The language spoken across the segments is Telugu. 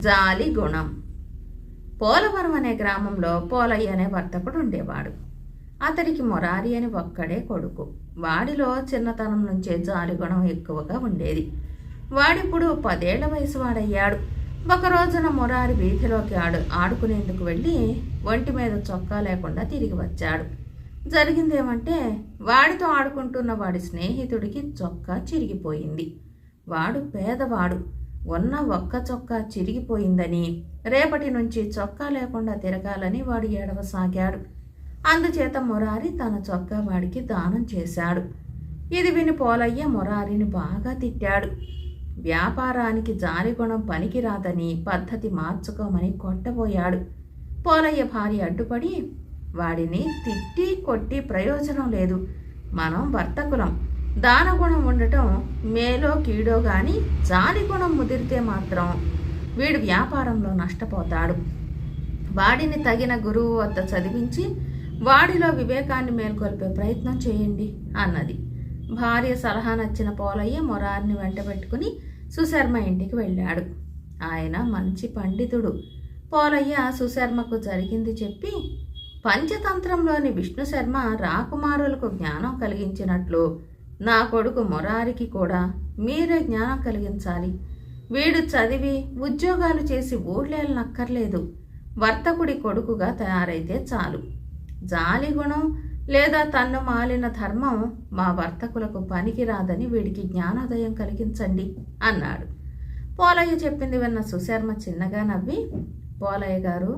జాలి గుణం. పోలవరం అనే గ్రామంలో పోలయ్య అనే వర్తకుడు ఉండేవాడు. అతడికి మొరారి అని ఒక్కడే కొడుకు. వాడిలో చిన్నతనం నుంచే జాలి గుణం ఎక్కువగా ఉండేది. వాడిప్పుడు పదేళ్ళ వయసు వాడయ్యాడు. ఒక రోజున మొరారి వీధిలోకి ఆడు ఆడుకునేందుకు వెళ్ళి ఒంటి మీద చొక్కా లేకుండా తిరిగి వచ్చాడు. జరిగిందేమంటే వాడితో ఆడుకుంటున్న వాడి స్నేహితుడికి చొక్కా చిరిగిపోయింది. వాడు పేదవాడు. ఉన్న ఒక్క చొక్కా చిరిగిపోయిందని రేపటి నుంచి చొక్కా లేకుండా తిరగాలని వాడు ఏడవసాగాడు. అందుచేత మురారి తన చొక్కా వాడికి దానం చేశాడు. ఇది విని పోలయ్య మురారిని బాగా తిట్టాడు. వ్యాపారానికి జాలిగుణం పనికిరాదని పద్ధతి మార్చుకోమని కొట్టబోయాడు. పోలయ్య భార్య అడ్డుపడి వాడిని తిట్టి కొట్టి ప్రయోజనం లేదు. మనం వర్తకులం. దానగుణం ఉండటం మేలో కీడో గాని జాలిగుణం ముదిరితే మాత్రం వీడు వ్యాపారంలో నష్టపోతాడు. వాడిని తగిన గురువు వద్ద చదివించి వాడిలో వివేకాన్ని మేల్కొల్పే ప్రయత్నం చేయండి అన్నది. భార్య సలహా నచ్చిన పోలయ్య మొరారిని వెంటబెట్టుకుని సుశర్మ ఇంటికి వెళ్ళాడు. ఆయన మంచి పండితుడు. పోలయ్య సుశర్మకు జరిగింది చెప్పి పంచతంత్రంలోని విష్ణు శర్మ రాకుమారులకు జ్ఞానం కలిగించినట్లు నా కొడుకు మొరారికి కూడా మీరే జ్ఞానం కలిగించాలి. వీడు చదివి ఉద్యోగాలు చేసి ఊళ్ళేళ్ళనక్కర్లేదు వర్తకుడి కొడుకుగా తయారైతే చాలు. జాలి గుణం లేదా తన్ను మాలిన ధర్మం మా వర్తకులకు పనికిరాదని వీడికి జ్ఞానోదయం కలిగించండి అన్నాడు. పోలయ్య చెప్పింది విన్న సుశర్మ చిన్నగా నవ్వి పోలయ్య గారు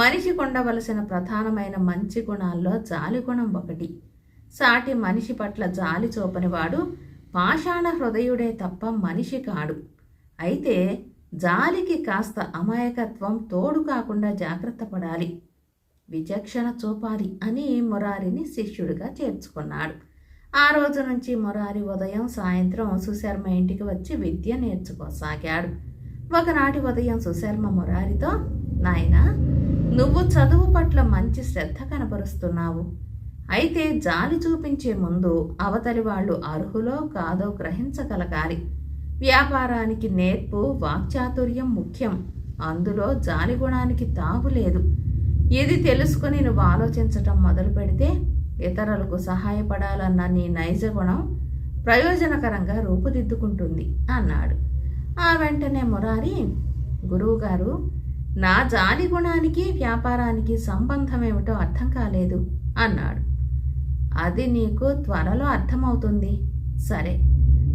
మనిషికి ఉండవలసిన ప్రధానమైన మంచి గుణాల్లో జాలి గుణం ఒకటి. సాటి మనిషి పట్ల జాలి చూపనివాడు పాషాణ హృదయుడే తప్ప మనిషి కాడు. అయితే జాలికి కాస్త అమాయకత్వం తోడు కాకుండా జాగ్రత్త పడాలి. విచక్షణ చూపాలి అని మురారిని శిష్యుడిగా చేర్చుకున్నాడు. ఆ రోజు నుంచి మురారి ఉదయం సాయంత్రం సుశర్మ ఇంటికి వచ్చి విద్య నేర్చుకోసాగాడు. ఒకనాటి ఉదయం సుశర్మ మురారితో నాయనా నువ్వు చదువు పట్ల మంచి శ్రద్ధ కనపరుస్తున్నావు అయితే జాలి చూపించే ముందు అవతలి వాళ్ళు అర్హులో కాదో గ్రహించగలగాలి. వ్యాపారానికి నేర్పు వాక్చాతుర్యం ముఖ్యం. అందులో జాలి గుణానికి తావు లేదు. ఇది తెలుసుకుని నువ్వు ఆలోచించటం మొదలు పెడితే ఇతరులకు సహాయపడాలన్న నీ నైజ గుణం ప్రయోజనకరంగా రూపుదిద్దుకుంటుంది అన్నాడు. ఆ వెంటనే మురారి గురువుగారు నా జాలి గుణానికి వ్యాపారానికి సంబంధం ఏమిటో అర్థం కాలేదు అన్నాడు. అది నీకు త్వరలో అర్థమవుతుంది. సరే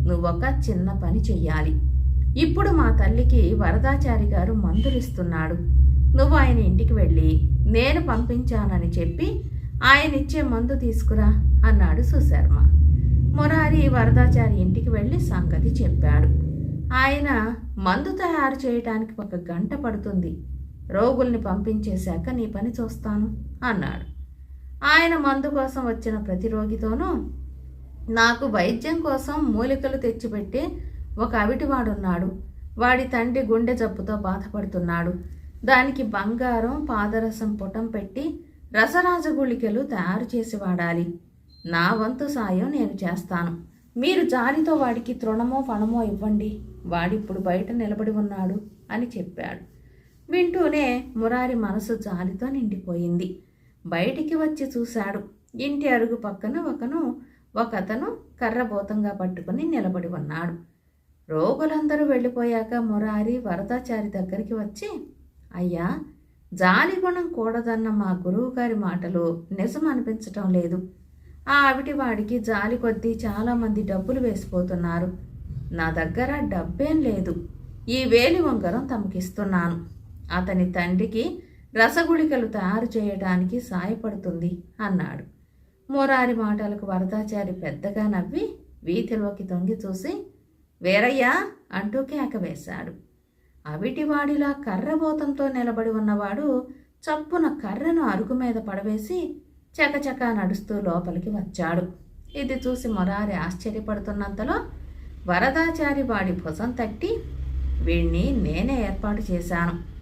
నువ్వొక చిన్న పని చెయ్యాలి. ఇప్పుడు మా తల్లికి వరదాచారి గారు మందులిస్తున్నాడు. నువ్వు ఆయన ఇంటికి వెళ్ళి నేను పంపించానని చెప్పి ఆయన ఇచ్చే మందు తీసుకురా అన్నాడు సుశర్మ. మురారి వరదాచారి ఇంటికి వెళ్ళి సంగతి చెప్పాడు. ఆయన మందు తయారు చేయటానికి ఒక గంట పడుతుంది. రోగుల్ని పంపించేశాక నీ పని చూస్తాను అన్నాడు. ఆయన మందు కోసం వచ్చిన ప్రతి రోగితోనూ నాకు వైద్యం కోసం మూలికలు తెచ్చిపెట్టి ఒక అవిటివాడున్నాడు. వాడి తండ్రి గుండె జబ్బుతో బాధపడుతున్నాడు. దానికి బంగారం పాదరసం పుటం పెట్టి రసరాజ గుళికలు తయారు చేసి వాడాలి. నా వంతు సాయం నేను చేస్తాను. మీరు జాలితో వాడికి తృణమో ఫణమో ఇవ్వండి. వాడిప్పుడు బయట నిలబడి ఉన్నాడు అని చెప్పాడు. వింటూనే మురారి మనసు జాలితో నిండిపోయింది. బయటికి వచ్చి చూశాడు. ఇంటి అరుగు పక్కన ఒకను ఒకతను కర్రబోతంగా పట్టుకుని నిలబడి ఉన్నాడు. రోగులందరూ వెళ్ళిపోయాక మురారి వరదాచారి దగ్గరికి వచ్చి అయ్యా జాలిగుణం కూడదన్న మా గురువుగారి మాటలు నిజం అనిపించటం లేదు. ఆ అవిటి వాడికి జాలి కొద్దీ చాలామంది డబ్బులు వేసిపోతున్నారు. నా దగ్గర డబ్బేం లేదు. ఈ వేలి ఉంగరం తమకిస్తున్నాను. అతని తండ్రికి రసగుళికలు తయారు చేయడానికి సాయపడుతుంది అన్నాడు. మోరారి మాటలకు వరదాచారి పెద్దగా నవ్వి వీధిలోకి తొంగి చూసి వేరయ్యా అంటూ కేక వేశాడు. అవిటివాడిలా కర్రబోతంతో నిలబడి ఉన్నవాడు చప్పున కర్రను అరుగు మీద పడవేసి చకచకా నడుస్తూ లోపలికి వచ్చాడు. ఇది చూసి మొరారి ఆశ్చర్యపడుతున్నంతలో వరదాచారి వాడి భుజం తట్టి వీణ్ణి నేనే ఏర్పాటు చేశాను.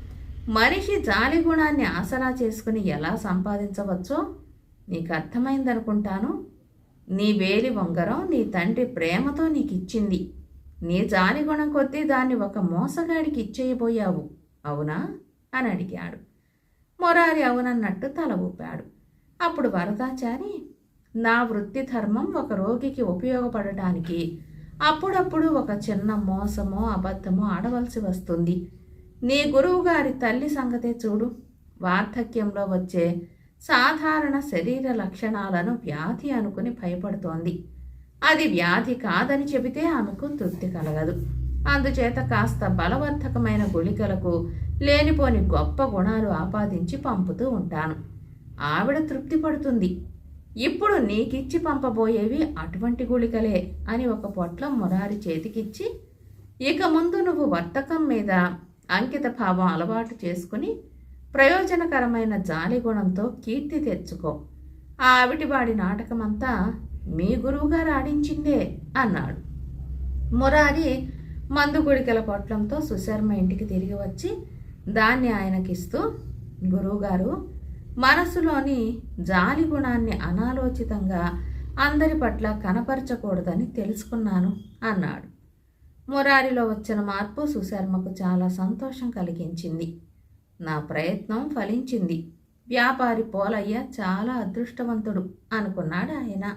మనిషి జాలి గుణాన్ని ఆసరా చేసుకుని ఎలా సంపాదించవచ్చో నీకు అర్థమైందనుకుంటాను. నీ వేలి ఉంగరం నీ తండ్రి ప్రేమతో నీకు ఇచ్చింది నీ జాలి గుణం కొద్దీ దాన్ని ఒక మోసగాడికి ఇచ్చేయబోయావు. అవునా? అని అడిగాడు. మొరారి అవునన్నట్టు తల ఊపాడు. అప్పుడు వరదాచారి నా వృత్తి ధర్మం ఒక రోగికి ఉపయోగపడటానికి అప్పుడప్పుడు ఒక చిన్న మోసమో అబద్ధమో ఆడవలసి వస్తుంది. నీ గురువుగారి తల్లి సంగతే చూడు. వార్ధక్యంలో వచ్చే సాధారణ శరీర లక్షణాలను వ్యాధి అనుకుని భయపడుతోంది. అది వ్యాధి కాదని చెబితే ఆమెకు తృప్తి కలగదు. అందుచేత కాస్త బలవర్ధకమైన గుళికలకు లేనిపోని గొప్ప గుణాలు ఆపాదించి పంపుతూ ఉంటాను. ఆవిడ తృప్తి పడుతుంది. ఇప్పుడు నీకిచ్చి పంపబోయేవి అటువంటి గుళికలే అని ఒక పొట్లం మురారి చేతికిచ్చి ఇక ముందు నువ్వు వర్తకం మీద అంకిత భావం అలవాటు చేసుకుని ప్రయోజనకరమైన జాలి గుణంతో కీర్తి తెచ్చుకో. ఆ ఆవిటివాడి నాటకమంతా మీ గురువుగారు ఆడించిందే అన్నాడు. మురారి మందు గుడికల పొట్లంతో సుశర్మ ఇంటికి తిరిగి వచ్చి దాన్ని ఆయనకిస్తూ గురువుగారు మనసులోని జాలి గుణాన్ని అనాలోచితంగా అందరి పట్ల కనపరచకూడదని తెలుసుకున్నాను అన్నాడు. మురారిలో వచ్చిన మార్పు సుశర్మకు చాలా సంతోషం కలిగించింది. నా ప్రయత్నం ఫలించింది. వ్యాపారి పోలయ్య చాలా అదృష్టవంతుడు అనుకున్నాడు ఆయన.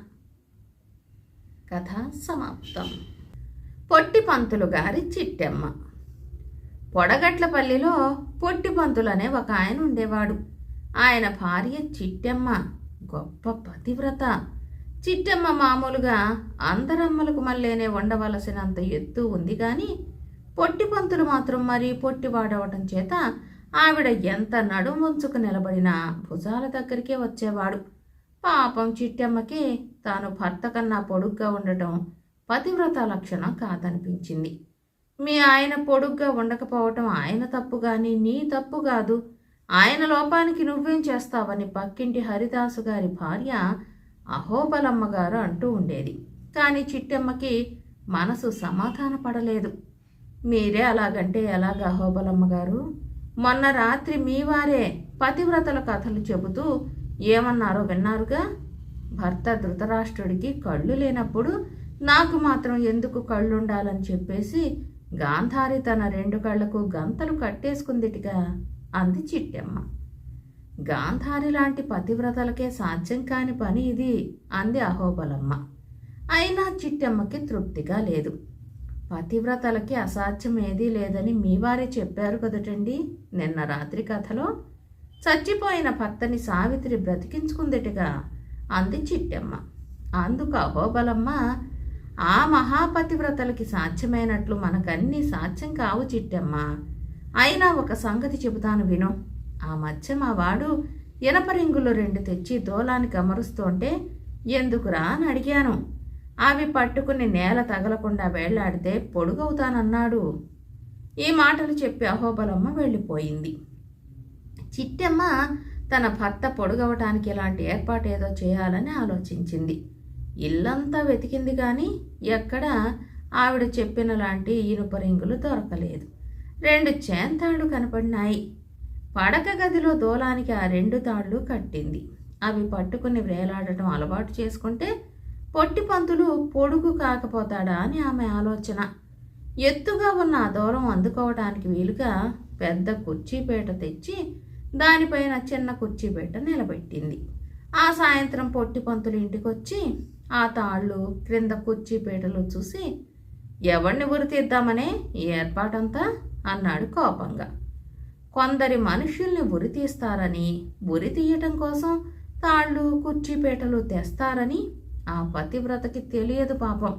కథ సమాప్తం. పొట్టి పంతులు గారి చిట్టెమ్మ. పొడగట్లపల్లిలో పొట్టి పంతులు అనే ఒక ఆయన ఉండేవాడు. ఆయన భార్య చిట్టెమ్మ గొప్ప పతివ్రత. చిట్టమ్మ మామూలుగా అందరమ్మలకు మళ్ళేనే ఉండవలసినంత ఎత్తు ఉంది కానీ పొట్టి పంతులు మాత్రం మరీ పొట్టివాడవటం చేత ఆవిడ ఎంత నడుముంచుకు నిలబడినా భుజాల దగ్గరికే వచ్చేవాడు. పాపం చిట్టమ్మకి తాను భర్త కన్నా పొడుగ్గా ఉండటం పతివ్రత లక్షణం కాదనిపించింది. మీ ఆయన పొడుగ్గా ఉండకపోవటం ఆయన తప్పు కానీ నీ తప్పు కాదు. ఆయన లోపానికి నువ్వేం చేస్తావని పక్కింటి హరిదాసు గారి భార్య అహోబలమ్మగారు అంటూ ఉండేది. కానీ చిట్టెమ్మకి మనసు సమాధాన పడలేదు మీరే అలాగంటే ఎలాగ అహోబలమ్మగారు? మొన్న రాత్రి మీ వారే పతివ్రతల కథలు చెబుతూ ఏమన్నారో విన్నారుగా? భర్త ధృతరాష్ట్రుడికి కళ్ళు లేనప్పుడు నాకు మాత్రం ఎందుకు కళ్ళుండాలని చెప్పేసి గాంధారి తన రెండు కళ్ళకు గంతలు కట్టేసుకుందిటిగా అంది చిట్టెమ్మ. గాంధారి లాంటి పతివ్రతలకే సాధ్యం కాని పని ఇది అంది అహోబలమ్మ. అయినా చిట్టెమ్మకి తృప్తిగా లేదు. పతివ్రతలకి అసాధ్యం ఏదీ లేదని మీవారే చెప్పారు కదటండి నిన్న రాత్రి కథలో. చచ్చిపోయిన భర్తని సావిత్రి బ్రతికించుకుందిటగా అంది చిట్టెమ్మ. అందుకు అహోబలమ్మ ఆ మహాపతివ్రతలకి సాధ్యమైనట్లు మనకన్నీ సాధ్యం కావు చిట్టమ్మ. అయినా ఒక సంగతి చెబుతాను విను. ఆ మధ్య మా వాడు ఇనప రింగులు రెండు తెచ్చి దూలానికి అమరుస్తుంటే ఎందుకురా అని అడిగాను. అవి పట్టుకుని నేల తగలకుండా వేళ్ళాడితే పొడుగవుతానన్నాడు. ఈ మాటలు చెప్పి అహోబలమ్మ వెళ్ళిపోయింది. చిట్టెమ్మ తన భర్త పొడుగవటానికి ఇలాంటి ఏర్పాటు ఏదో చేయాలని ఆలోచించింది. ఇల్లంతా వెతికింది కానీ ఎక్కడ ఆవిడ చెప్పిన లాంటి ఇనుప రింగులు దొరకలేదు. రెండు చేంతాడు కనపడినాయి. పడక గదిలో దూలానికి ఆ రెండు తాళ్ళు కట్టింది. అవి పట్టుకుని వేలాడటం అలవాటు చేసుకుంటే పొట్టి పంతులు పొడుగు కాకపోతాడా అని ఆమె ఆలోచన. ఎత్తుగా ఉన్న ఆ దూరం అందుకోవడానికి వీలుగా పెద్ద కుర్చీపేట తెచ్చి దానిపైన చిన్న కుర్చీపేట నిలబెట్టింది. ఆ సాయంత్రం పొట్టి పంతులు ఇంటికొచ్చి ఆ తాళ్ళు క్రింద కుర్చీపేటలో చూసి ఎవరిని ఉరి తీద్దామనే ఈ ఏర్పాటంతా? అన్నాడు కోపంగా. కొందరి మనుష్యుల్ని ఉరి తీస్తారని ఉరి తీయటం కోసం తాళ్ళు కుర్చీపేటలు తెస్తారని ఆ పతివ్రతకి తెలియదు పాపం.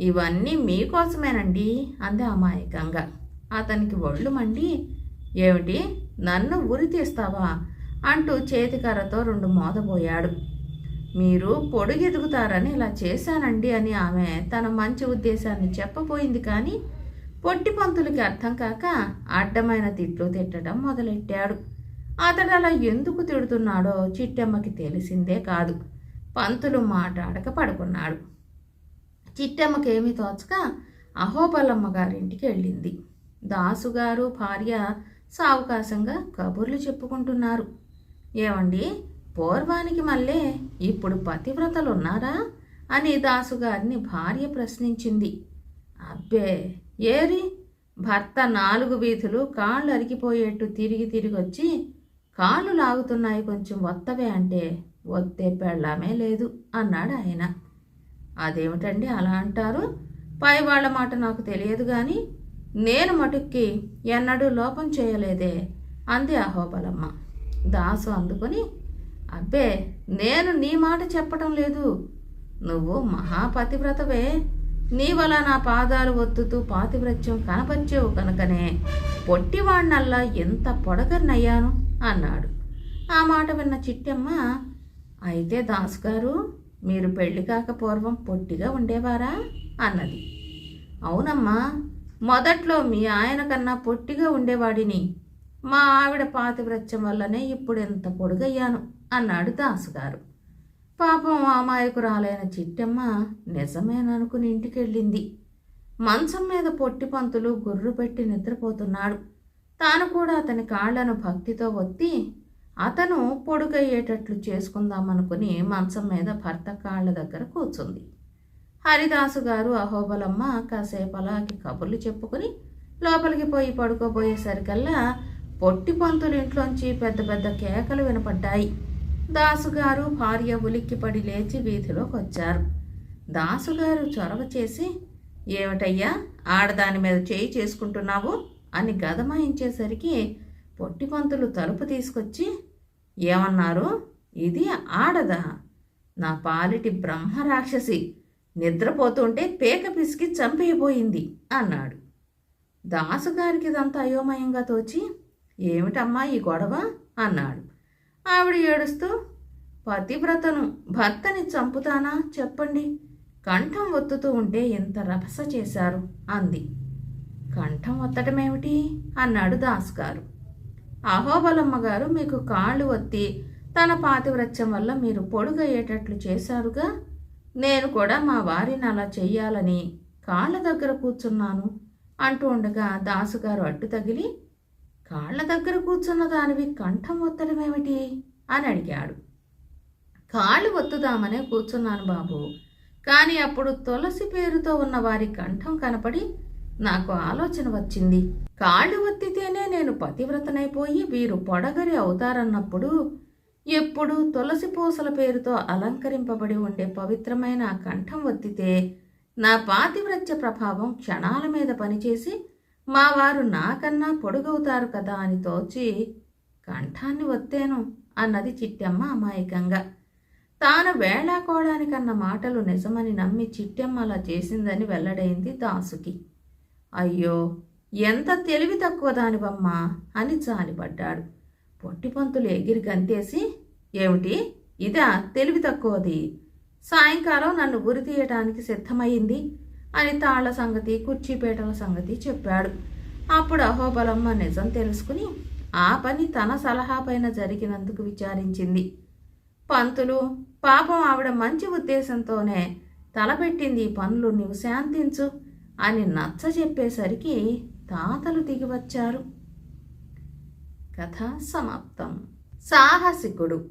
ఇవన్నీ మీకోసమేనండి అంది అమాయకంగా. అతనికి ఒళ్ళు మండి ఏమిటి? నన్ను ఉరి తీస్తావా అంటూ చేతికర్రతో రెండు మోదబోయాడు. మీరు పొడుగెదుగుతారని ఇలా చేశానండి అని ఆమె తన మంచి ఉద్దేశాన్ని చెప్పబోయింది కానీ పొట్టి పంతులకి అర్థం కాక అడ్డమైన తిట్లు తిట్టడం మొదలెట్టాడు. అతడు అలా ఎందుకు తిడుతున్నాడో చిట్టమ్మకి తెలిసిందే కాదు. పంతులు మాట్లాడక పడుకున్నాడు. చిట్టెమ్మకేమీ తోచక అహోబలమ్మ గారింటికి వెళ్ళింది. దాసుగారు భార్య సావకాశంగా కబుర్లు చెప్పుకుంటున్నారు. ఏమండి పూర్వానికి మళ్ళీ ఇప్పుడు పతివ్రతలున్నారా? అని దాసుగారిని భార్య ప్రశ్నించింది. అబ్బే ఏరి భర్త నాలుగు వీధులు కాళ్ళు అరిగిపోయేట్టు తిరిగి తిరిగి వచ్చి కాళ్ళు లాగుతున్నాయి కొంచెం వత్తవే అంటే వత్తే పెళ్ళామే లేదు అన్నాడు ఆయన. అదేమిటండి అలా అంటారు? పై వాళ్ళ మాట నాకు తెలియదు కానీ నేను మటుక్కి ఎన్నడూ లోపం చేయలేదే అంది అహోబలమ్మ. దాసు అందుకొని అబ్బే నేను నీ మాట చెప్పటం లేదు. నువ్వు మహాపతివ్రతవే. నీ వల నా పాదాలు ఒత్తుతూ పాతివ్రత్యం కనపరిచేవు కనుకనే పొట్టివాణ్ణల్లా ఎంత పొడగన్నయ్యాను అన్నాడు. ఆ మాట విన్న చిట్టమ్మ అయితే దాసు గారు మీరు పెళ్ళి కాక పూర్వం పొట్టిగా ఉండేవారా? అన్నది. అవునమ్మా మొదట్లో మీ ఆయన కన్నా పొట్టిగా ఉండేవాడిని. మా ఆవిడ పాతివ్రత్యం వల్లనే ఇప్పుడు ఎంత పొడుగయ్యాను? అన్నాడు దాసుగారు. పాపం అమాయకురాలైన చిట్టమ్మ నిజమేననుకుని ఇంటికెళ్ళింది. మంచం మీద పొట్టి పంతులు గుర్రు పెట్టి నిద్రపోతున్నాడు. తాను కూడా అతని కాళ్ళను భక్తితో ఒత్తి అతను పొడుగయ్యేటట్లు చేసుకుందామనుకుని మంచం మీద భర్త కాళ్ళ దగ్గర కూర్చుంది. హరిదాసు గారు అహోబలమ్మ కాసేపు అలాగే కబుర్లు చెప్పుకుని లోపలికి పోయి పడుకోబోయేసరికల్లా పొట్టి పంతులు ఇంట్లోంచి పెద్ద పెద్ద కేకలు వినపడ్డాయి. దాసుగారు భార్య ఉలిక్కిపడి లేచి వీధిలోకి వచ్చారు. దాసుగారు చొరవ చేసి ఏమిటయ్యా ఆడదాని మీద చేయి చేసుకుంటున్నావు? అని గదమాయించేసరికి పొట్టిపంతులు తలుపు తీసుకొచ్చి ఏమన్నారు? ఇది ఆడదా? నా పాలిటి బ్రహ్మరాక్షసి నిద్రపోతుంటే పేక పిసికి చంపేయబోయింది అన్నాడు. దాసుగారికి ఇదంతా అయోమయంగా తోచి ఏమిటమ్మా ఈ గొడవ? అన్నాడు. ఆవిడ ఏడుస్తూ పతివ్రతను భర్తని చంపుతానా? చెప్పండి. కంఠం ఒత్తుతూ ఉంటే ఎంత రభస చేశారు అంది. కంఠం ఒత్తటమేమిటి? అన్నాడు దాస్ గారు అహోబలమ్మ గారు మీకు కాళ్ళు ఒత్తి తన పాతివ్రత్యం వల్ల మీరు పొడుగయ్యేటట్లు చేశారుగా? నేను కూడా మా వారిని అలా చెయ్యాలని కాళ్ళ దగ్గర కూర్చున్నాను అంటూ ఉండగా దాసుగారు అడ్డు తగిలి కాళ్ళ దగ్గర కూర్చున్న దానివి కంఠం ఒత్తడమేమిటి? అని అడిగాడు. కాళ్ళు ఒత్తుదామనే కూర్చున్నాను బాబు. కానీ అప్పుడు తులసి పేరుతో ఉన్న వారి కంఠం కనపడి నాకు ఆలోచన వచ్చింది. కాళ్ళు ఒత్తితేనే నేను పతివ్రతనైపోయి వీరు పొడగరి అవుతారన్నప్పుడు ఎప్పుడు తులసి పూసల పేరుతో అలంకరింపబడి ఉండే పవిత్రమైన కంఠం ఒత్తితే నా పాతివ్రత్య ప్రభావం క్షణాల మీద పనిచేసి మా వారు నాకన్నా పొడుగవుతారు కదా అని తోచి కంఠాన్ని వత్తేను అన్నది చిట్టమ్మ అమాయకంగా. తాను వేళాకోవడానికన్న మాటలు నిజమని నమ్మి చిట్టమ్మ అలా చేసిందని వెల్లడైంది దాసుకి. అయ్యో ఎంత తెలివి తక్కువ దానివమ్మా అని జాలిపడ్డాడు. పొట్టిపంతులు ఎగిరి గంతేసి ఏమిటి? ఇదా తెలివి తక్కువది? సాయంకాలం నన్ను గురి తీయటానికి సిద్ధమైంది అని తాళ్ళ సంగతి కుర్చీపేటల సంగతి చెప్పాడు. అప్పుడు అహోబలమ్మ నిజం తెలుసుకుని ఆ పని తన సలహా పైన జరిగినందుకు విచారించింది. పంతులు పాపం ఆవిడ మంచి ఉద్దేశంతోనే తలపెట్టింది ఈ పనులు నీవు శాంతించు అని నచ్చ చెప్పేసరికి తాతలు దిగివచ్చారు. కథ సమాప్తం. సాహసికుడు.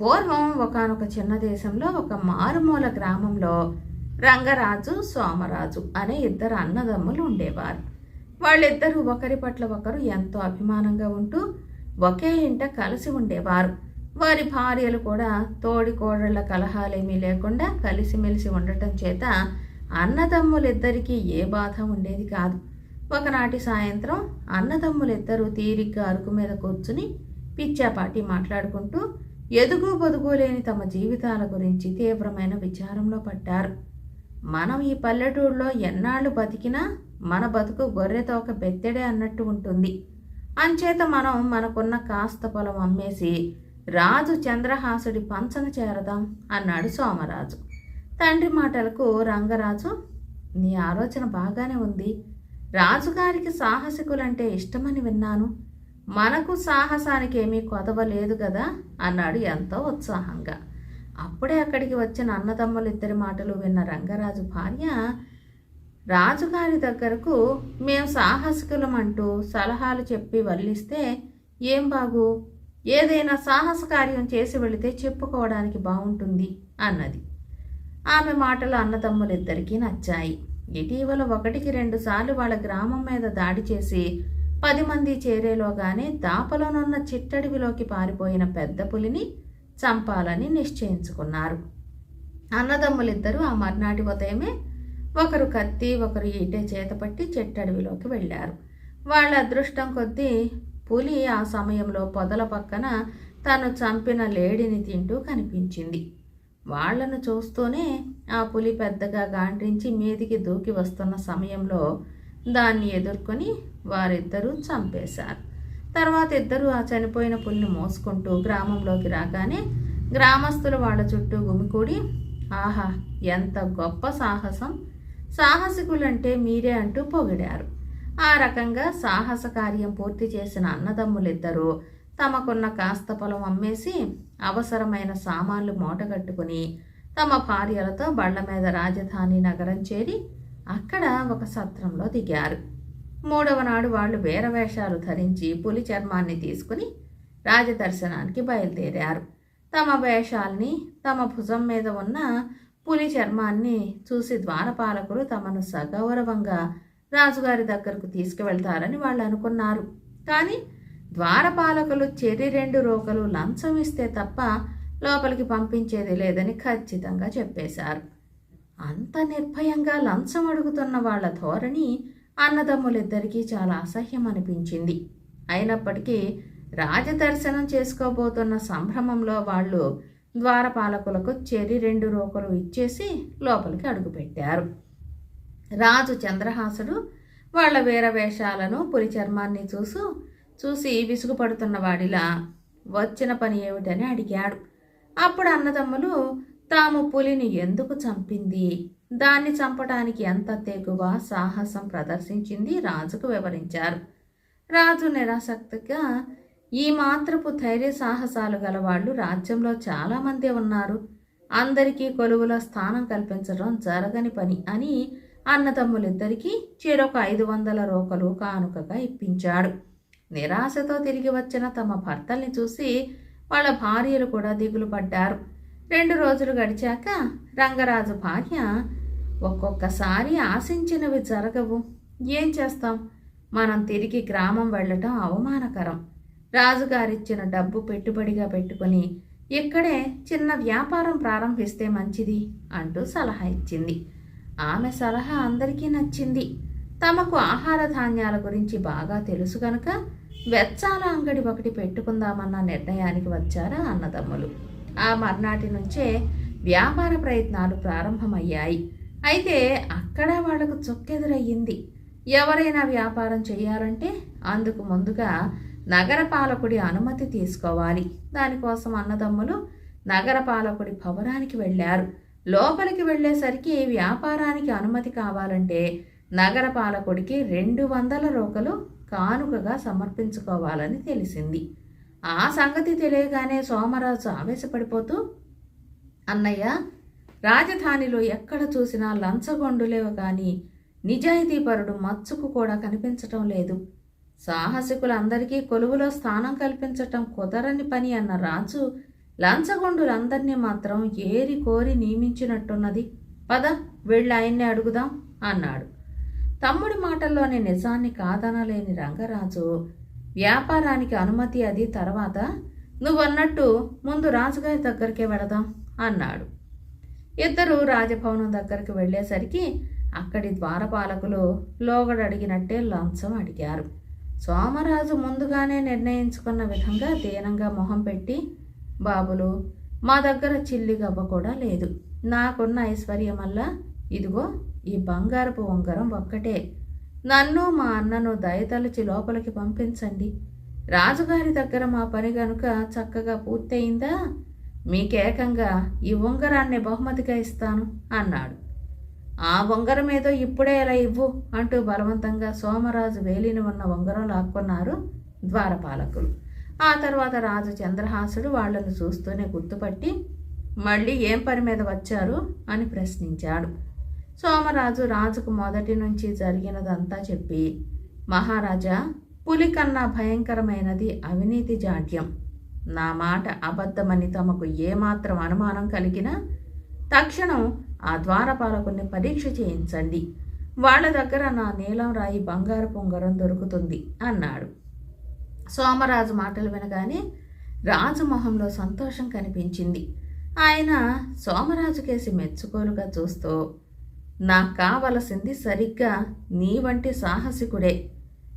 పూర్వం ఒకనొక చిన్న దేశంలో ఒక మారుమూల గ్రామంలో రంగరాజు సోమరాజు అనే ఇద్దరు అన్నదమ్ములు ఉండేవారు. వాళ్ళిద్దరూ ఒకరి పట్ల ఒకరు ఎంతో అభిమానంగా ఉంటూ ఒకే ఇంట కలిసి ఉండేవారు. వారి భార్యలు కూడా తోడి కోడళ్ళ కలహాలేమీ లేకుండా కలిసిమెలిసి ఉండటం చేత అన్నదమ్ములిద్దరికీ ఏ బాధ ఉండేది కాదు. ఒకనాటి సాయంత్రం అన్నదమ్ములిద్దరూ తీరిగ్గా అరుకు మీద కూర్చుని పిచ్చాపాటి మాట్లాడుకుంటూ ఎదుగు బొదుగు లేని తమ జీవితాల గురించి తీవ్రమైన విచారంలో పడ్డారు. మనం ఈ పల్లెటూరులో ఎన్నాళ్ళు బతికినా మన బతుకు గొర్రెతోక బెత్తెడే అన్నట్టు ఉంటుంది. అంచేత మనం మనకున్న కాస్త పొలం అమ్మేసి రాజు చంద్రహాసుడి పంచన చేరదాం అన్నాడు సోమరాజు. తండ్రి మాటలకు రంగరాజు నీ ఆలోచన బాగానే ఉంది. రాజుగారికి సాహసికులంటే ఇష్టమని విన్నాను. మనకు సాహసానికి ఏమీ కొదవ లేదు కదా అన్నాడు ఎంతో ఉత్సాహంగా. అప్పుడే అక్కడికి వచ్చిన అన్నదమ్ములు ఇద్దరి మాటలు విన్న రంగరాజు భార్య రాజుగారి దగ్గరకు మేము సాహసికులం అంటూ సలహాలు చెప్పి వల్లిస్తే ఏం బాగు ఏదైనా సాహస కార్యం చేసి వెళితే చెప్పుకోవడానికి బాగుంటుంది అన్నది. ఆమె మాటలు అన్నదమ్ములిద్దరికీ నచ్చాయి. ఇటీవల ఒకటికి రెండు సార్లు వాళ్ళ గ్రామం మీద దాడి చేసి పది మంది చేరేలోగానే దాపలోనున్న చిట్టడివిలోకి పారిపోయిన పెద్ద పులిని చంపాలని నిశ్చయించుకున్నారు. అన్నదమ్ములిద్దరూ ఆ మర్నాటి ఉదయమే ఒకరు కత్తి ఒకరు ఈటె చేతపట్టి చెట్టడవిలోకి వెళ్ళారు. వాళ్ళ అదృష్టం కొద్దీ పులి ఆ సమయంలో పొదల పక్కన తను చంపిన లేడిని తింటూ కనిపించింది. వాళ్ళను చూస్తూనే ఆ పులి పెద్దగా గాండ్రించి మీదికి దూకి వస్తున్న సమయంలో దాన్ని ఎదుర్కొని వారిద్దరూ చంపేశారు. తర్వాత ఇద్దరు ఆ చనిపోయిన పులిని మోసుకుంటూ గ్రామంలోకి రాగానే గ్రామస్తులు వాళ్ళ చుట్టూ గుమికూడి ఆహా ఎంత గొప్ప సాహసం. సాహసికులంటే మీరే అంటూ పొగిడారు. ఆ రకంగా సాహస కార్యం పూర్తి చేసిన అన్నదమ్ములిద్దరూ తమకున్న కాస్త పొలం అమ్మేసి అవసరమైన సామాన్లు మూటగట్టుకుని తమ భార్యలతో బళ్ళ మీద రాజధాని నగరం చేరి అక్కడ ఒక సత్రంలో దిగారు. మూడవ నాడు వాళ్ళు వేషాలు ధరించి పులి చర్మాన్ని తీసుకుని రాజదర్శనానికి బయలుదేరారు. తమ వేషాల్ని తమ భుజం మీద ఉన్న పులి చర్మాన్ని చూసి ద్వారపాలకులు తమను సగౌరవంగా రాజుగారి దగ్గరకు తీసుకువెళ్తారని వాళ్ళు అనుకున్నారు. కానీ ద్వారపాలకులు చెరి రెండు రోకలు లంచం ఇస్తే తప్ప లోపలికి పంపించేది లేదని ఖచ్చితంగా చెప్పేశారు. అంత నిర్భయంగా లంచం అడుగుతున్న వాళ్ళ ధోరణి అన్నదమ్ములిద్దరికీ చాలా అసహ్యం అనిపించింది అయినప్పటికీ రాజదర్శనం చేసుకోబోతున్న సంభ్రమంలో వాళ్ళు ద్వారపాలకులకు చెరి రెండు రోకలు ఇచ్చేసి లోపలికి అడుగుపెట్టారు. రాజు చంద్రహాసుడు వాళ్ళ వీరవేషాలను పులి చర్మాన్ని చూసు చూసి విసుగుపడుతున్న వాడిలా వచ్చిన పని ఏమిటని అడిగాడు. అప్పుడు అన్నదమ్ములు తాము పులిని ఎందుకు చంపింది? దాన్ని చంపడానికి ఎంత తెగువ సాహసం ప్రదర్శించింది రాజుకు వివరించారు. రాజు నిరాసక్తిగా ఈ మాత్రపు ధైర్య సాహసాలు గలవాళ్ళు రాజ్యంలో చాలామంది ఉన్నారు. అందరికీ కొలువులో స్థానం కల్పించడం జరగని పని అని అన్నదమ్ములిద్దరికీ చెరొక ఐదు వందల రూపలు కానుకగా ఇప్పించాడు. నిరాశతో తిరిగి వచ్చిన తమ భర్తల్ని చూసి వాళ్ళ భార్యలు కూడా దిగులు పడ్డారు రెండు రోజులు గడిచాక రంగరాజు భార్య ఒక్కొక్కసారి ఆశించినవి జరగవు. ఏం చేస్తాం? మనం తిరిగి గ్రామం వెళ్ళటం అవమానకరం. రాజుగారిచ్చిన డబ్బు పెట్టుబడిగా పెట్టుకుని ఇక్కడే చిన్న వ్యాపారం ప్రారంభిస్తే మంచిది అంటూ సలహా ఇచ్చింది. ఆమె సలహా అందరికీ నచ్చింది. తమకు ఆహార ధాన్యాల గురించి బాగా తెలుసు కనుక వెచ్చాల అంగడి ఒకటి పెట్టుకుందామన్న నిర్ణయానికి వచ్చారా అన్నదమ్ములు. ఆ మర్నాటి నుంచే వ్యాపార ప్రయత్నాలు ప్రారంభమయ్యాయి. అయితే అక్కడ వాళ్ళకు చొక్కెదురయ్యింది. ఎవరైనా వ్యాపారం చేయాలంటే అందుకు ముందుగా నగరపాలకుడి అనుమతి తీసుకోవాలి. దానికోసం అన్నదమ్ములు నగరపాలకుడి భవనానికి వెళ్ళారు. లోపలికి వెళ్ళేసరికి వ్యాపారానికి అనుమతి కావాలంటే నగరపాలకుడికి రెండు వందల రోకలు కానుకగా సమర్పించుకోవాలని తెలిసింది. ఆ సంగతి తెలియగానే సోమరాజు ఆవేశపడిపోతూ అన్నయ్య రాజధానిలో ఎక్కడ చూసినా లంచగొండులేవు కానీ నిజాయితీపరుడు మచ్చుకు కూడా కనిపించటం లేదు. సాహసికులందరికీ కొలువులో స్థానం కల్పించటం కుదరని పని అన్న రాజు లంచగొండులందరినీ మాత్రం ఏరి కోరి నియమించినట్టున్నది. పద వెళ్ళి ఆయన్ని అడుగుదాం అన్నాడు. తమ్ముడి మాటల్లోని నిజాన్ని కాదనలేని రంగరాజు వ్యాపారానికి అనుమతి అది తర్వాత నువ్వన్నట్టు ముందు రాజుగారి దగ్గరికి వెళదాం అన్నాడు. ఇద్దరు రాజభవనం దగ్గరికి వెళ్ళేసరికి అక్కడి ద్వారపాలకులు లోగడడిగినట్టే లంచం అడిగారు. సోమరాజు ముందుగానే నిర్ణయించుకున్న విధంగా దీనంగా మొహం పెట్టి బాబులు మా దగ్గర చిల్లి గవ్వ కూడా లేదు. నాకున్న ఐశ్వర్యం వల్ల ఇదిగో ఈ బంగారపు ఉంగరం ఒక్కటే. నన్ను మా అన్నను దయతలచి లోపలికి పంపించండి. రాజుగారి దగ్గర మా పని గనుక చక్కగా పూర్తయిందా? మీకేకంగా ఈ ఉంగరాన్ని బహుమతిగా ఇస్తాను అన్నాడు. ఆ ఉంగరం ఏదో ఇప్పుడే ఎలా ఇవ్వు అంటూ బలవంతంగా సోమరాజు వేలిని ఉన్న ఉంగరం లాక్కున్నారు ద్వారపాలకులు. ఆ తర్వాత రాజు చంద్రహాసుడు వాళ్ళను చూస్తూనే గుర్తుపట్టి మళ్ళీ ఏం పని మీద వచ్చారు? అని ప్రశ్నించాడు. సోమరాజు రాజుకు మొదటి నుంచి జరిగినదంతా చెప్పి మహారాజా పులి కన్నా భయంకరమైనది అవినీతి జాడ్యం. నా మాట అబద్ధమని తమకు ఏమాత్రం అనుమానం కలిగినా తక్షణం ఆ ద్వారపాలకుని పరీక్ష చేయించండి. వాళ్ళ దగ్గర నా నీలం రాయి బంగారు పొంగరం దొరుకుతుంది అన్నాడు. సోమరాజు మాటలు వినగానే రాజు మొహంలో సంతోషం కనిపించింది. ఆయన సోమరాజు కేసి మెచ్చుకోలుగా చూస్తూ నాకు కావలసింది సరిగ్గా నీ వంటి సాహసికుడే.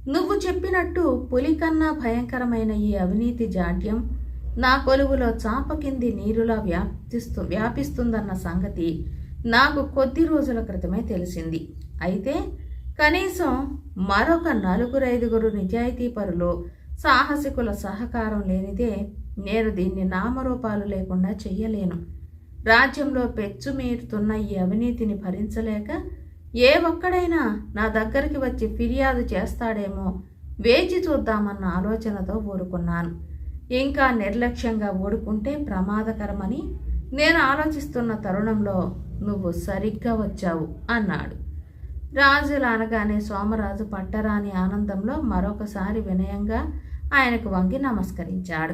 నువ్వు చెప్పినట్టు పులి కన్నా భయంకరమైన ఈ అవినీతి జాడ్యం నా కొలువులో చాప కింది నీరులా వ్యాపిస్తూ వ్యాపిస్తుందన్న సంగతి నాకు కొద్ది రోజుల క్రితమే తెలిసింది. అయితే కనీసం మరొక నలుగురైదుగురు నిజాయితీపరులు సాహసికుల సహకారం లేనిదే నేను దీన్ని నామరూపాలు లేకుండా చెయ్యలేను. రాజ్యంలో పెచ్చుమీరుతున్న ఈ అవినీతిని భరించలేక ఏ ఒక్కడైనా నా దగ్గరికి వచ్చి ఫిర్యాదు చేస్తాడేమో వేచి చూద్దామన్న ఆలోచనతో ఊరుకున్నాను. ఇంకా నిర్లక్ష్యంగా ఊడుకుంటే ప్రమాదకరమని నేను ఆలోచిస్తున్న తరుణంలో నువ్వు సరిగ్గా వచ్చావు అన్నాడు. రాజులు అనగానే సోమరాజు పట్టరాని ఆనందంలో మరొకసారి వినయంగా ఆయనకు వంగి నమస్కరించాడు.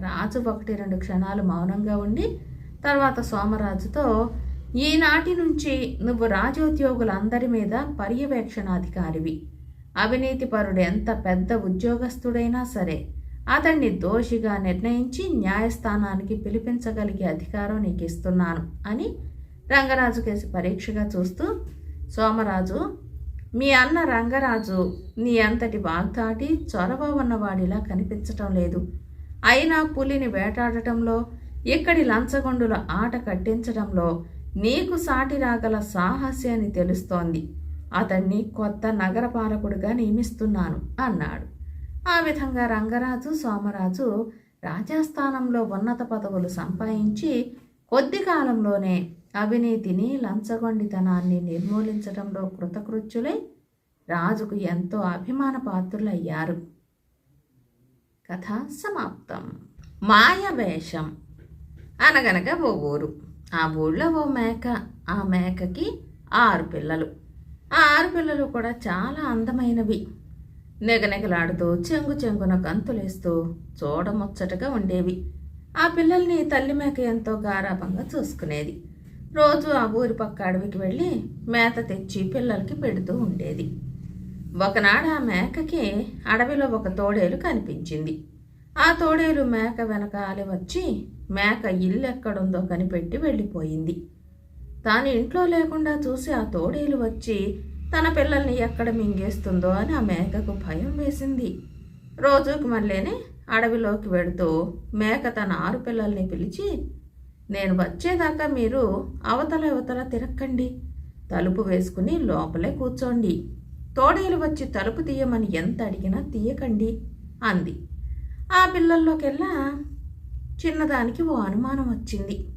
రాజు ఒకటి రెండు క్షణాలు మౌనంగా ఉండి తర్వాత సోమరాజుతో ఈనాటి నుంచి నువ్వు రాజోద్యోగులందరి మీద పర్యవేక్షణాధికారివి. అవినీతిపరుడు ఎంత పెద్ద ఉద్యోగస్తుడైనా సరే అతన్ని దోషిగా నిర్ణయించి న్యాయస్థానానికి పిలిపించగలిగే అధికారం నీకు ఇస్తున్నాను అని రంగరాజు కేసు పరీక్షగా చూస్తూ సోమరాజు మీ అన్న రంగరాజు నీ అంతటి వాగ్దాటి చొరవ ఉన్నవాడిలా కనిపించటం లేదు. అయినా పులిని వేటాడటంలో ఇక్కడి లంచగొండుల ఆట కట్టించడంలో నీకు సాటి రాగల సాహస్యాన్ని తెలుస్తోంది. అతన్ని కొత్త నగరపాలకుడిగా నియమిస్తున్నాను అన్నాడు. ఆ విధంగా రంగరాజు సోమరాజు రాజస్థానంలో ఉన్నత పదవులు సంపాదించి కొద్ది కాలంలోనే అవినీతిని లంచగొండితనాన్ని నిర్మూలించడంలో కృతకృత్యులై రాజుకు ఎంతో అభిమాన పాత్రులయ్యారు. కథ సమాప్తం. మాయవేషం. అనగనగా ఓ ఊరు. ఆ ఊళ్ళో ఓ మేక. ఆ మేకకి ఆరు పిల్లలు. ఆ ఆరు పిల్లలు కూడా చాలా అందమైనవి. నెగనెగలాడుతూ చెంగు చెంగున గంతులేస్తూ చూడముచ్చటగా ఉండేవి. ఆ పిల్లల్ని తల్లి మేక ఎంతో గారాభంగా చూసుకునేది. రోజు ఆ ఊరి పక్క అడవికి వెళ్ళి మేత తెచ్చి పిల్లలకి పెడుతూ ఉండేది. ఒకనాడు ఆ మేకకి అడవిలో ఒక తోడేలు కనిపించింది. ఆ తోడేలు మేక వెనకాలి వచ్చి మేక ఇల్లు ఎక్కడుందో కనిపెట్టి వెళ్ళిపోయింది. తాను ఇంట్లో లేకుండా చూసి ఆ తోడేలు వచ్చి తన పిల్లల్ని ఎక్కడ మింగేస్తుందో అని ఆ మేకకు భయం వేసింది. రోజుకు మళ్ళీనే అడవిలోకి వెడుతూ మేక తన ఆరు పిల్లల్ని పిలిచి నేను వచ్చేదాకా మీరు అవతల అవతల తిరక్కండి. తలుపు వేసుకుని లోపలే కూర్చోండి. తోడేలు వచ్చి తలుపు తీయమని ఎంత అడిగినా తీయకండి అంది. ఆ పిల్లల్లోకెల్లా చిన్నదానికి ఓ అనుమానం వచ్చింది.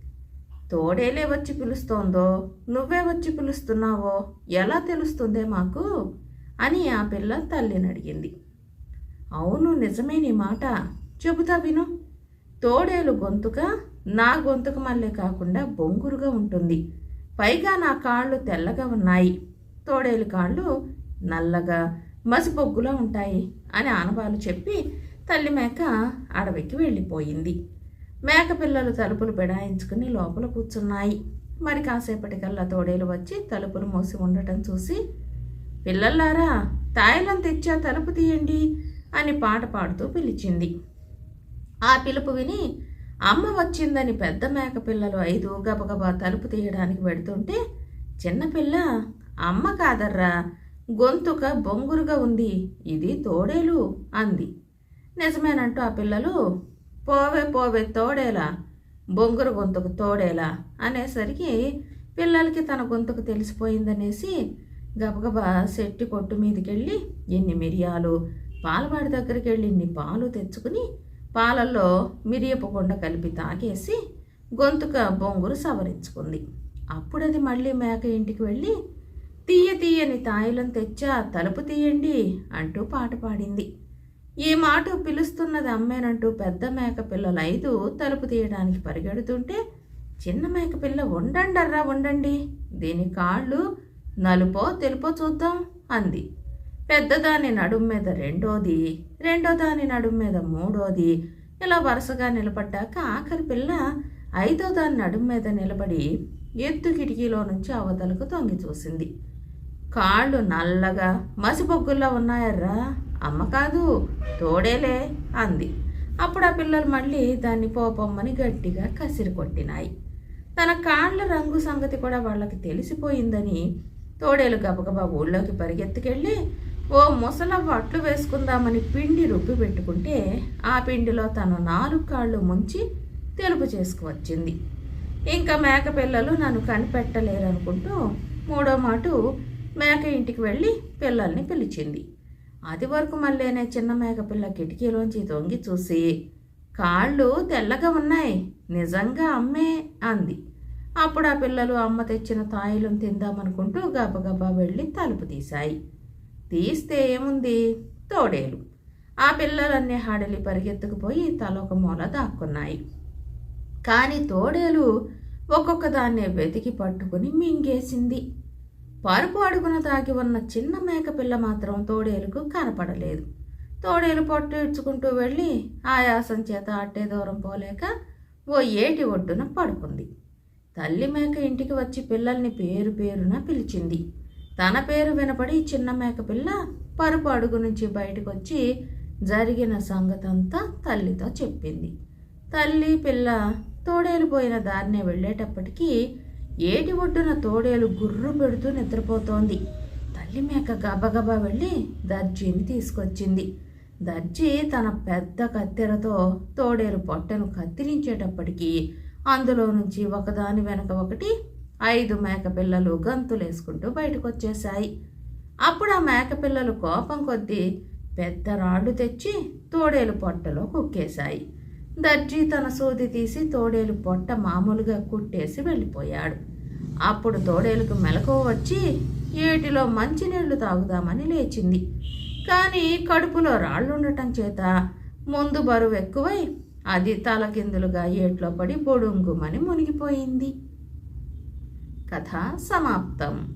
తోడేలే వచ్చి పిలుస్తోందో నువ్వే వచ్చి పిలుస్తున్నావో ఎలా తెలుస్తుందే మాకు? అని ఆ పిల్ల తల్లిని అడిగింది. అవును నిజమే నీ మాట. చెబుతా విను. తోడేలు గొంతుక నా గొంతుక మళ్ళీ కాకుండా బొంగురుగా ఉంటుంది. పైగా నా కాళ్ళు తెల్లగా ఉన్నాయి. తోడేలు కాళ్ళు నల్లగా మసిబొగ్గులా ఉంటాయి అని ఆనవాలు చెప్పి తల్లి మేక అడవికి వెళ్ళిపోయింది. మేకపిల్లలు తలుపులు పెడాయించుకుని లోపల కూర్చున్నాయి. మరి కాసేపటికల్లా తోడేలు వచ్చి తలుపులు మూసి ఉండటం చూసి పిల్లల్లారా తాయిలం తెచ్చా తలుపు తీయండి అని పాట పాడుతూ పిలిచింది. ఆ పిలుపు విని అమ్మ వచ్చిందని పెద్ద మేకపిల్లలు ఐదు గబగబా తలుపు తీయడానికి పెడుతుంటే చిన్నపిల్ల అమ్మ కాదర్రా గొంతుక బొంగురుగా ఉంది ఇది తోడేలు అంది. నిజమేనంటూ ఆ పిల్లలు పోవే పోవే తోడేలా బొంగురు గొంతుకు తోడేలా అనేసరికి పిల్లలకి తన గొంతుకు తెలిసిపోయిందనేసి గబగబా శెట్టి కొట్టు మీదకెళ్ళి ఎన్ని మిరియాలు పాలవాడి దగ్గరికి వెళ్ళి ఇన్ని పాలు తెచ్చుకుని పాలల్లో మిరియపు కొండ కలిపి తాగేసి గొంతుక బొంగురు సవరించుకుంది. అప్పుడది మళ్ళీ మేక ఇంటికి వెళ్ళి తీయ తీయని తాయిలం తెచ్చా తలుపు తీయండి అంటూ పాట పాడింది. ఈ మాట పిలుస్తున్నది అమ్మేనంటూ పెద్ద మేక పిల్లలు ఐదు తలుపు తీయడానికి పరిగెడుతుంటే చిన్న మేక పిల్ల ఉండండర్రా ఉండండి. దీని కాళ్ళు నలుపో తెలుపో చూద్దాం అంది. పెద్దదాని నడుం మీద రెండోది రెండో దాని నడుం మీద మూడోది. ఇలా వరుసగా నిలబడ్డాక ఆఖరి పిల్ల ఐదో దాని నడుం మీద నిలబడి ఎత్తు కిటికీలో నుంచి అవతలకు తొంగి చూసింది. కాళ్ళు నల్లగా మసిబొగ్గుల్లో ఉన్నాయర్రా. అమ్మ కాదు తోడేలే అంది. అప్పుడు ఆ పిల్లలు మళ్ళీ దాన్ని పోపమ్మని గట్టిగా కసిరి కొట్టినాయి. తన కాళ్ళ రంగు సంగతి కూడా వాళ్ళకి తెలిసిపోయిందని తోడేలు గబగబా ఊళ్ళోకి పరిగెత్తుకెళ్ళి ఓ ముసలవ్వ అట్లు వేసుకుందామని పిండి రుబ్బి పెట్టుకుంటే ఆ పిండిలో తను నాలుగు కాళ్ళు ముంచి తెలుపు చేసుకువచ్చింది ఇంకా మేక పిల్లలు నన్ను కనిపెట్టలేరనుకుంటూ మూడో మాటు మేక ఇంటికి వెళ్ళి పిల్లల్ని పిలిచింది. అది వరకు మళ్ళీనే చిన్న మేకపిల్ల కిటికీలోంచి తొంగి చూసి కాళ్ళు తెల్లగా ఉన్నాయి నిజంగా అమ్మే అంది. అప్పుడు ఆ పిల్లలు అమ్మ తెచ్చిన తాయిలం తిందామనుకుంటూ గబగబా వెళ్ళి తలుపు తీశాయి. తీస్తే ఏముంది? తోడేలు. ఆ పిల్లలన్నీ హాడలి పరిగెత్తుకుపోయి తలొక మూల దాక్కున్నాయి. కానీ తోడేలు ఒక్కొక్క దాన్నే వెతికి పట్టుకుని మింగేసింది. పరుపు అడుగున దాగి ఉన్న చిన్న మేకపిల్ల మాత్రం తోడేలుకు కనపడలేదు. తోడేలు పొట్టు ఇడ్చుకుంటూ వెళ్ళి ఆయాసం చేత అట్టే దూరం పోలేక ఓ ఏటి ఒడ్డున పడుకుంది. తల్లి మేక ఇంటికి వచ్చి పిల్లల్ని పేరు పేరున పిలిచింది. తన పేరు వినపడి చిన్న మేకపిల్ల పరుపు అడుగు నుంచి బయటకు వచ్చి జరిగిన సంగతంతా తల్లితో చెప్పింది. తల్లి పిల్ల తోడేలు పోయిన దారినే వెళ్ళేటప్పటికీ ఏటి ఒడ్డున తోడేలు గుర్రు పెడుతూ నిద్రపోతోంది. తల్లి మేక గబగబా వెళ్ళి దర్జీని తీసుకొచ్చింది. దర్జీ తన పెద్ద కత్తెరతో తోడేలు పొట్టను కత్తిరించేటప్పటికీ అందులో నుంచి ఒకదాని వెనక ఒకటి ఐదు మేకపిల్లలు గంతులేసుకుంటూ బయటకు వచ్చేశాయి అప్పుడు ఆ మేకపిల్లలు కోపం కొద్దీ పెద్ద రాళ్ళు తెచ్చి తోడేలు పొట్టలో కుక్కేశాయి. దర్జీ తన సూది తీసి తోడేలు పొట్ట మామూలుగా కుట్టేసి వెళ్ళిపోయాడు. అప్పుడు తోడేలుకు మెలకువ వచ్చి ఏటిలో మంచినీళ్ళు తాగుదామని లేచింది. కానీ కడుపులో రాళ్ళుండటం చేత ముందు బరువు ఎక్కువై అది తలకిందులుగా ఏట్లో పడి బొడుంగుమని మునిగిపోయింది. కథ సమాప్తం.